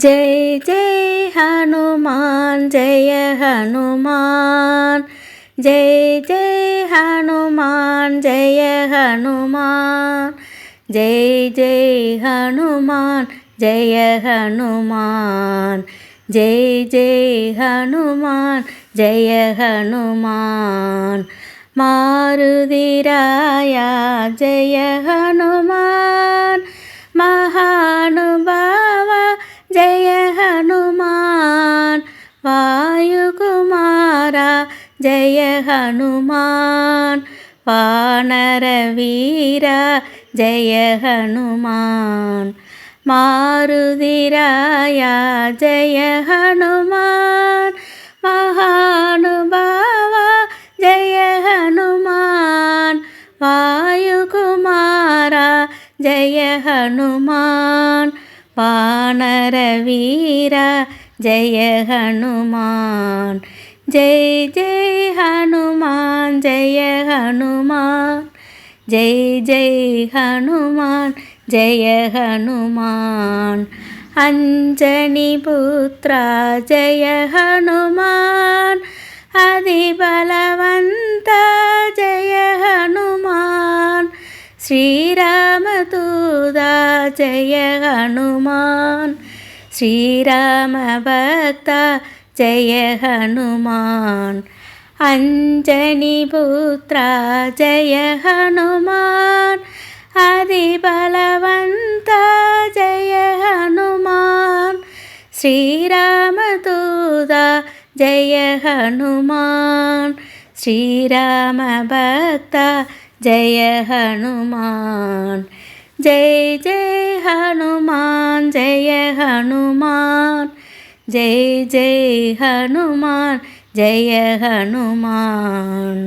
ஜெய் ஜெய் ஹனுமான் ஜெய ஹனுமான். ஜெய் ஜெய் ஹனுமான் ஜெய ஹனுமான். ஜெய் ஜெய் ஹனுமான் ஜெய ஹனுமான். ஜெய் ஜெய் ஹனுமான் ஜெய ஹனுமான். மாருதிராயா ஜெய ஹனுமான். ஜெய ஹனுமான். வானர வீரா ஜெய ஹனுமான். மாருதிராயா ஜெய ஹனுமான். மகானுபாவா ஜெய ஹனுமான். வாயுகுமாரா ஜெய ஹனுமான். வானர வீரா ஜெய ஹனுமான். ஜெய் ஜெய் जय हनुमान जय हनुमान जय जय हनुमान जय हनुमान अञ्जनिपुत्रा जय हनुमान अधिबलवन्ता जय हनुमान श्रीरामदूता जय हनुमान श्रीरामभक्ता जय हनुमान अञ्जनिपुत्रा जय हनुमान अधिबलवन्ता जय हनुमान श्रीरामदूता जय हनुमान श्रीरामभक्ता जय हनुमान जय जय हनुमान जय हनुमान जय जय हनुमान ஜெய ஹனுமான்.